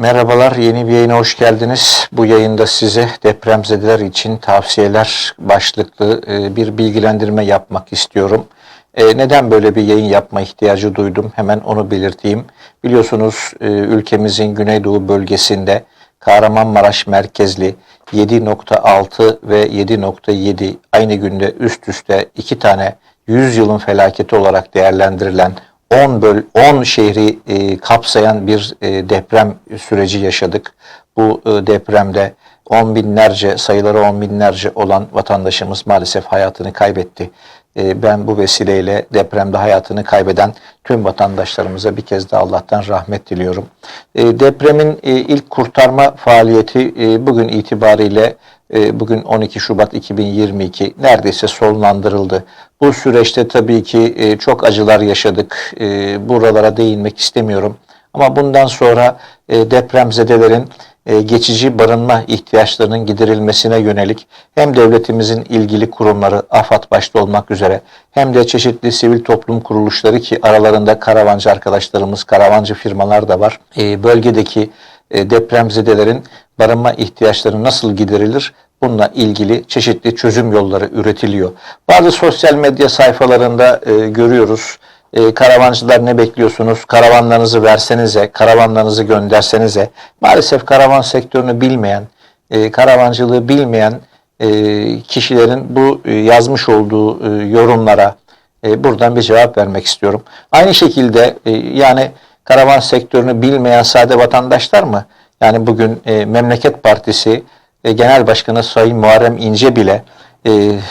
Merhabalar, yeni bir yayına hoş geldiniz. Bu yayında size depremzedeler için tavsiyeler başlıklı e, bir bilgilendirme yapmak istiyorum. E, Neden böyle bir yayın yapma ihtiyacı duydum? Hemen onu belirteyim. Biliyorsunuz e, ülkemizin güneydoğu bölgesinde Kahramanmaraş merkezli 7.6 ve 7.7 aynı günde üst üste iki tane 100 yılın felaketi olarak değerlendirilen 10 böl 10 şehri e, kapsayan bir e, deprem süreci yaşadık. Bu e, depremde on binlerce sayıları on binlerce olan vatandaşımız maalesef hayatını kaybetti. E, ben bu vesileyle depremde hayatını kaybeden tüm vatandaşlarımıza bir kez daha Allah'tan rahmet diliyorum. E, depremin e, ilk kurtarma faaliyeti e, bugün itibariyle e, bugün 12 Şubat 2022 neredeyse sonlandırıldı. Bu süreçte tabii ki çok acılar yaşadık. Buralara değinmek istemiyorum. Ama bundan sonra e, depremzedelerin e, geçici barınma ihtiyaçlarının giderilmesine yönelik hem devletimizin ilgili kurumları AFAD başta olmak üzere hem de çeşitli sivil toplum kuruluşları ki aralarında karavancı arkadaşlarımız, karavancı firmalar da var. E, Bölgedeki e, depremzedelerin barınma ihtiyaçları nasıl giderilir? Bununla ilgili çeşitli çözüm yolları üretiliyor. Bazı sosyal medya sayfalarında e, görüyoruz. E, karavancılar ne bekliyorsunuz? Karavanlarınızı versenize, karavanlarınızı göndersenize. Maalesef karavan sektörünü bilmeyen, e, karavancılığı bilmeyen e, kişilerin bu e, yazmış olduğu e, yorumlara e, buradan bir cevap vermek istiyorum. Aynı şekilde e, yani karavan sektörünü bilmeyen sade vatandaşlar mı? Yani bugün e, Memleket Partisi e, Genel Başkanı Sayın Muharrem İnce bile e,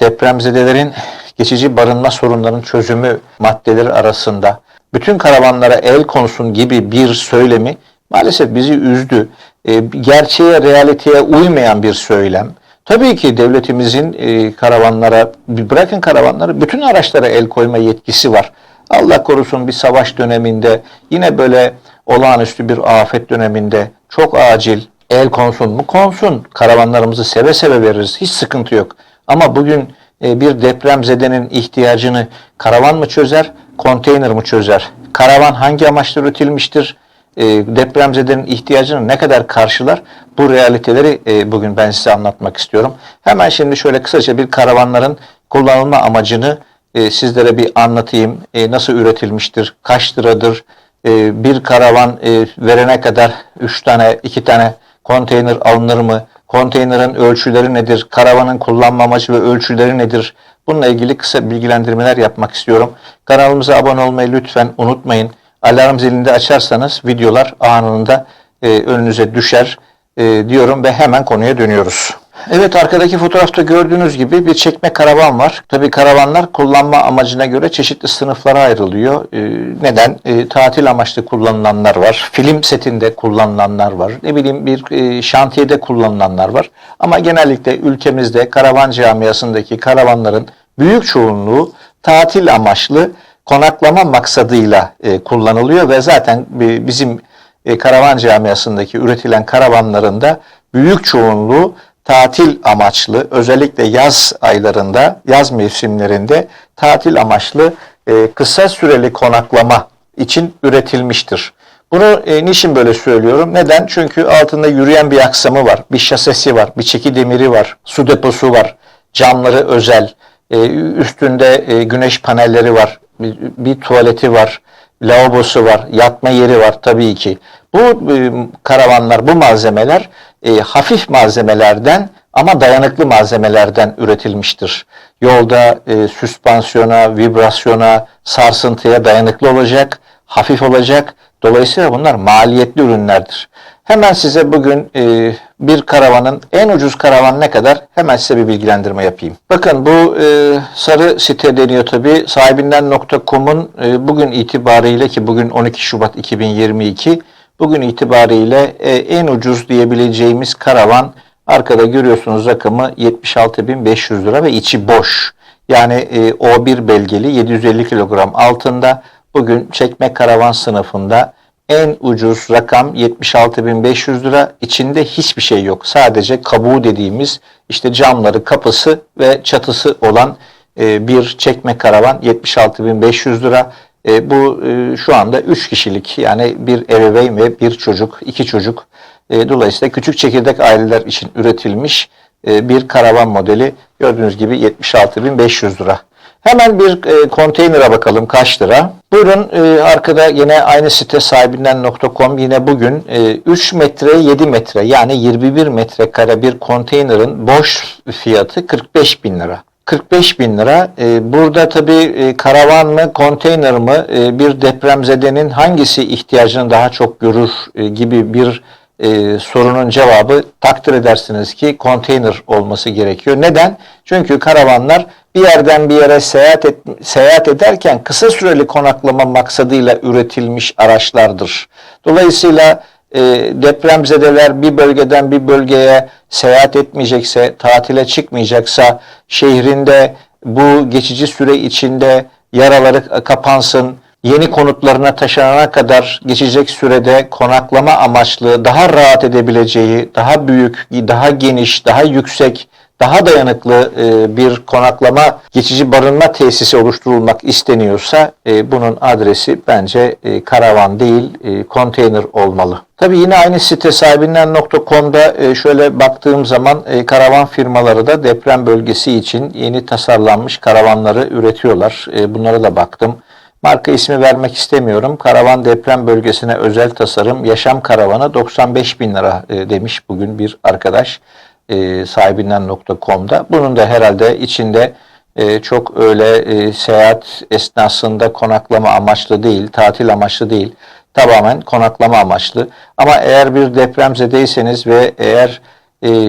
depremzedelerin geçici barınma sorunlarının çözümü maddeleri arasında bütün karavanlara el konsun gibi bir söylemi maalesef bizi üzdü. E, gerçeğe, realiteye uymayan bir söylem. Tabii ki devletimizin e, karavanlara, bırakın karavanları, bütün araçlara el koyma yetkisi var. Allah korusun bir savaş döneminde, yine böyle olağanüstü bir afet döneminde çok acil el konsun mu? Konsun. Karavanlarımızı seve seve veririz. Hiç sıkıntı yok. Ama bugün bir depremzedenin ihtiyacını karavan mı çözer, konteyner mi çözer? Karavan hangi amaçla üretilmiştir? E, depremzedenin ihtiyacını ne kadar karşılar? Bu realiteleri e, bugün ben size anlatmak istiyorum. Hemen şimdi şöyle kısaca bir karavanların kullanılma amacını e, sizlere bir anlatayım. E, nasıl üretilmiştir, kaç liradır, e, bir karavan e, verene kadar 3 tane, 2 tane konteyner alınır mı? Konteynerin ölçüleri nedir? Karavanın kullanma amacı ve ölçüleri nedir? Bununla ilgili kısa bilgilendirmeler yapmak istiyorum. Kanalımıza abone olmayı lütfen unutmayın. Alarm zilini açarsanız videolar anında e, önünüze düşer e, diyorum ve hemen konuya dönüyoruz. Evet arkadaki fotoğrafta gördüğünüz gibi bir çekme karavan var. Tabi karavanlar kullanma amacına göre çeşitli sınıflara ayrılıyor. Ee, neden? Ee, tatil amaçlı kullanılanlar var. Film setinde kullanılanlar var. Ne bileyim bir e, şantiyede kullanılanlar var. Ama genellikle ülkemizde karavan camiasındaki karavanların büyük çoğunluğu tatil amaçlı konaklama maksadıyla e, kullanılıyor ve zaten e, bizim e, karavan camiasındaki üretilen karavanların da büyük çoğunluğu tatil amaçlı özellikle yaz aylarında, yaz mevsimlerinde tatil amaçlı e, kısa süreli konaklama için üretilmiştir. Bunu e, niçin böyle söylüyorum? Neden? Çünkü altında yürüyen bir aksamı var, bir şasesi var, bir çeki demiri var, su deposu var, camları özel, e, üstünde e, güneş panelleri var, bir, bir tuvaleti var, lavabosu var, yatma yeri var tabii ki. Bu e, karavanlar, bu malzemeler e, hafif malzemelerden ama dayanıklı malzemelerden üretilmiştir. Yolda e, süspansiyona, vibrasyona, sarsıntıya dayanıklı olacak, hafif olacak. Dolayısıyla bunlar maliyetli ürünlerdir. Hemen size bugün e, bir karavanın en ucuz karavan ne kadar hemen size bir bilgilendirme yapayım. Bakın bu e, sarı site deniyor tabi sahibinden.com'un e, bugün itibariyle ki bugün 12 Şubat 2022 bugün itibariyle e, en ucuz diyebileceğimiz karavan arkada görüyorsunuz rakamı 76.500 lira ve içi boş. Yani e, O1 belgeli 750 kilogram altında bugün çekme karavan sınıfında en ucuz rakam 76.500 lira. İçinde hiçbir şey yok. Sadece kabuğu dediğimiz işte camları, kapısı ve çatısı olan e, bir çekme karavan 76.500 lira. E, bu e, şu anda 3 kişilik yani bir ebeveyn ve bir çocuk, iki çocuk. Dolayısıyla küçük çekirdek aileler için üretilmiş bir karavan modeli. Gördüğünüz gibi 76.500 lira. Hemen bir e, konteynere bakalım kaç lira. Buyurun e, arkada yine aynı site sahibinden.com yine bugün e, 3 metre 7 metre yani 21 metrekare bir konteynerin boş fiyatı 45 bin lira. 45 bin lira. E, burada tabii e, karavan mı, konteyner mı, e, bir depremzedenin hangisi ihtiyacını daha çok görür e, gibi bir e, sorunun cevabı takdir edersiniz ki konteyner olması gerekiyor. Neden? Çünkü karavanlar bir yerden bir yere seyahat et, seyahat ederken kısa süreli konaklama maksadıyla üretilmiş araçlardır. Dolayısıyla e, depremzedeler bir bölgeden bir bölgeye seyahat etmeyecekse, tatile çıkmayacaksa şehrinde bu geçici süre içinde yaraları kapansın, yeni konutlarına taşınana kadar geçecek sürede konaklama amaçlı daha rahat edebileceği, daha büyük, daha geniş, daha yüksek, daha dayanıklı e, bir konaklama, geçici barınma tesisi oluşturulmak isteniyorsa e, bunun adresi bence e, karavan değil, konteyner olmalı. Tabii yine aynı site sahibinden.com'da şöyle baktığım zaman karavan firmaları da deprem bölgesi için yeni tasarlanmış karavanları üretiyorlar. Bunlara da baktım. Marka ismi vermek istemiyorum. Karavan deprem bölgesine özel tasarım yaşam karavanı 95 bin lira e, demiş bugün bir arkadaş e, sahibinden.com'da. Bunun da herhalde içinde e, çok öyle e, seyahat esnasında konaklama amaçlı değil, tatil amaçlı değil. Tamamen konaklama amaçlı. Ama eğer bir depremzedeyseniz ve eğer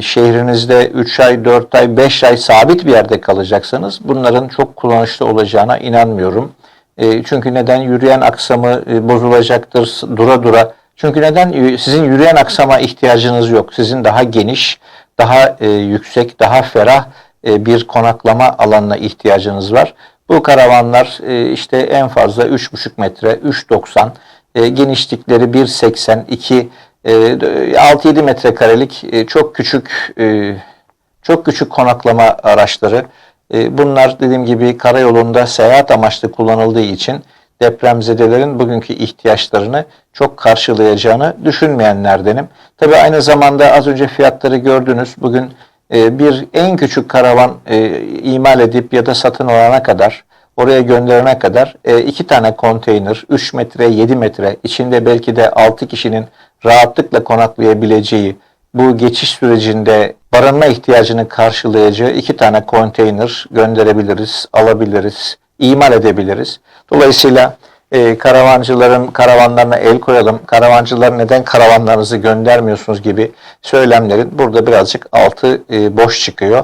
şehrinizde 3 ay, 4 ay, 5 ay sabit bir yerde kalacaksanız bunların çok kullanışlı olacağına inanmıyorum. E, çünkü neden? Yürüyen aksamı e, bozulacaktır dura dura. Çünkü neden? Sizin yürüyen aksama ihtiyacınız yok. Sizin daha geniş, daha e, yüksek, daha ferah e, bir konaklama alanına ihtiyacınız var. Bu karavanlar e, işte en fazla 3,5 metre, 3,90, e, genişlikleri 1,80, 2, e, 6-7 metrekarelik e, çok küçük e, çok küçük konaklama araçları. E, Bunlar dediğim gibi karayolunda seyahat amaçlı kullanıldığı için depremzedelerin bugünkü ihtiyaçlarını çok karşılayacağını düşünmeyenlerdenim. Tabii aynı zamanda az önce fiyatları gördünüz. Bugün e, bir en küçük karavan e, imal edip ya da satın alana kadar oraya gönderene kadar iki tane konteyner 3 metre 7 metre içinde belki de 6 kişinin rahatlıkla konaklayabileceği bu geçiş sürecinde barınma ihtiyacını karşılayacağı iki tane konteyner gönderebiliriz, alabiliriz, imal edebiliriz. Dolayısıyla e, karavancıların karavanlarına el koyalım, karavancılar neden karavanlarınızı göndermiyorsunuz gibi söylemlerin burada birazcık altı e, boş çıkıyor.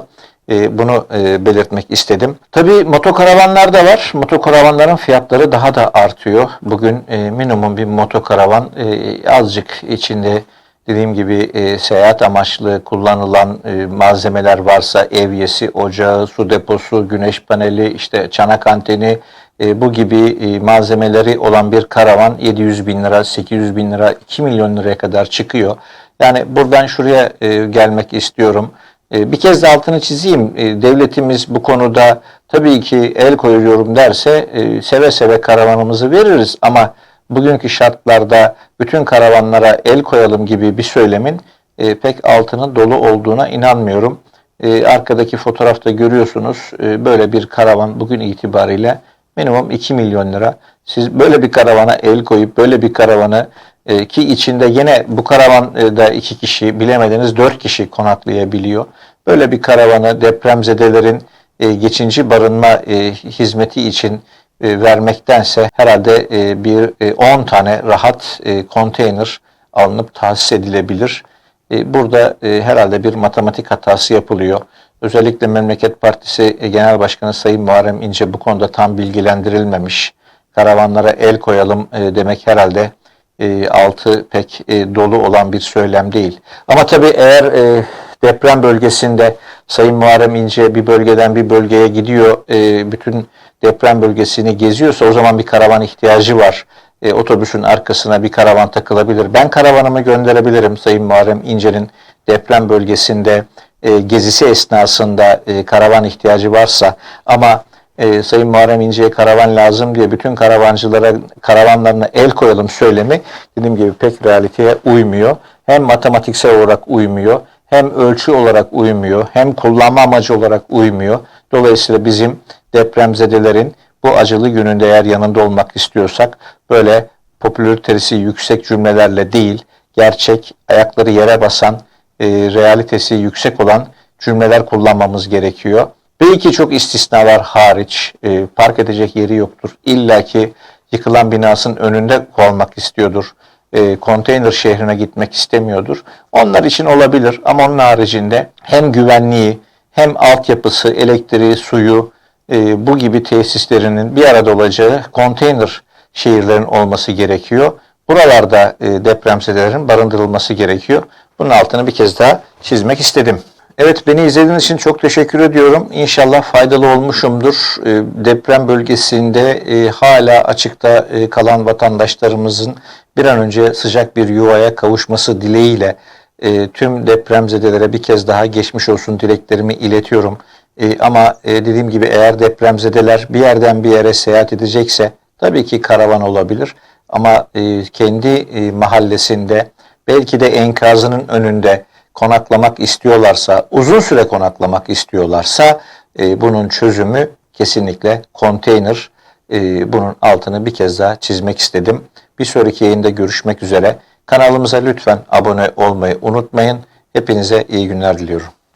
E, bunu e, belirtmek istedim. Tabii motokaravanlar da var. Motokaravanların fiyatları daha da artıyor. Bugün e, minimum bir motokaravan e, azıcık içinde dediğim gibi e, seyahat amaçlı kullanılan e, malzemeler varsa evyesi, ocağı, su deposu, güneş paneli, işte çanak anteni e, bu gibi e, malzemeleri olan bir karavan 700 bin lira, 800 bin lira, 2 milyon liraya kadar çıkıyor. Yani buradan şuraya e, gelmek istiyorum. E, bir kez de altını çizeyim. E, devletimiz bu konuda tabii ki el koyuyorum derse e, seve seve karavanımızı veririz ama bugünkü şartlarda bütün karavanlara el koyalım gibi bir söylemin e, pek altının dolu olduğuna inanmıyorum. E, arkadaki fotoğrafta görüyorsunuz e, böyle bir karavan bugün itibariyle minimum 2 milyon lira. Siz böyle bir karavana el koyup böyle bir karavanı e, ki içinde yine bu karavanda iki kişi bilemediniz dört kişi konaklayabiliyor. Böyle bir karavanı depremzedelerin e, geçinci barınma e, hizmeti için e, vermektense herhalde e, bir e, 10 tane rahat e, konteyner alınıp tahsis edilebilir. E, burada e, herhalde bir matematik hatası yapılıyor. Özellikle Memleket Partisi e, Genel Başkanı Sayın Muharrem İnce bu konuda tam bilgilendirilmemiş. Karavanlara el koyalım e, demek herhalde e, altı pek e, dolu olan bir söylem değil. Ama tabii eğer e, deprem bölgesinde Sayın Muharrem İnce bir bölgeden bir bölgeye gidiyor, e, bütün deprem bölgesini geziyorsa o zaman bir karavan ihtiyacı var. E, otobüsün arkasına bir karavan takılabilir. Ben karavanımı gönderebilirim Sayın Muharrem İnce'nin deprem bölgesinde e, gezisi esnasında e, karavan ihtiyacı varsa ama e, Sayın Muharrem İnce'ye karavan lazım diye bütün karavancılara karavanlarına el koyalım söylemi dediğim gibi pek realiteye uymuyor. Hem matematiksel olarak uymuyor, hem ölçü olarak uymuyor, hem kullanma amacı olarak uymuyor. Dolayısıyla bizim depremzedelerin bu acılı gününde eğer yanında olmak istiyorsak böyle popülaritesi yüksek cümlelerle değil, gerçek, ayakları yere basan, e, realitesi yüksek olan cümleler kullanmamız gerekiyor. Belki çok istisnalar hariç e, park edecek yeri yoktur. İlla ki yıkılan binasının önünde kalmak istiyordur. E, konteyner şehrine gitmek istemiyordur. Onlar için olabilir ama onun haricinde hem güvenliği hem altyapısı, elektriği, suyu e, bu gibi tesislerinin bir arada olacağı konteyner şehirlerin olması gerekiyor. Buralarda e, depremzedelerin barındırılması gerekiyor. Bunun altını bir kez daha çizmek istedim. Evet beni izlediğiniz için çok teşekkür ediyorum. İnşallah faydalı olmuşumdur. E, deprem bölgesinde e, hala açıkta e, kalan vatandaşlarımızın bir an önce sıcak bir yuvaya kavuşması dileğiyle e, tüm depremzedelere bir kez daha geçmiş olsun dileklerimi iletiyorum. E, ama e, dediğim gibi eğer depremzedeler bir yerden bir yere seyahat edecekse tabii ki karavan olabilir. Ama e, kendi e, mahallesinde belki de enkazının önünde konaklamak istiyorlarsa, uzun süre konaklamak istiyorlarsa e, bunun çözümü kesinlikle konteyner. E, bunun altını bir kez daha çizmek istedim. Bir sonraki yayında görüşmek üzere. Kanalımıza lütfen abone olmayı unutmayın. Hepinize iyi günler diliyorum.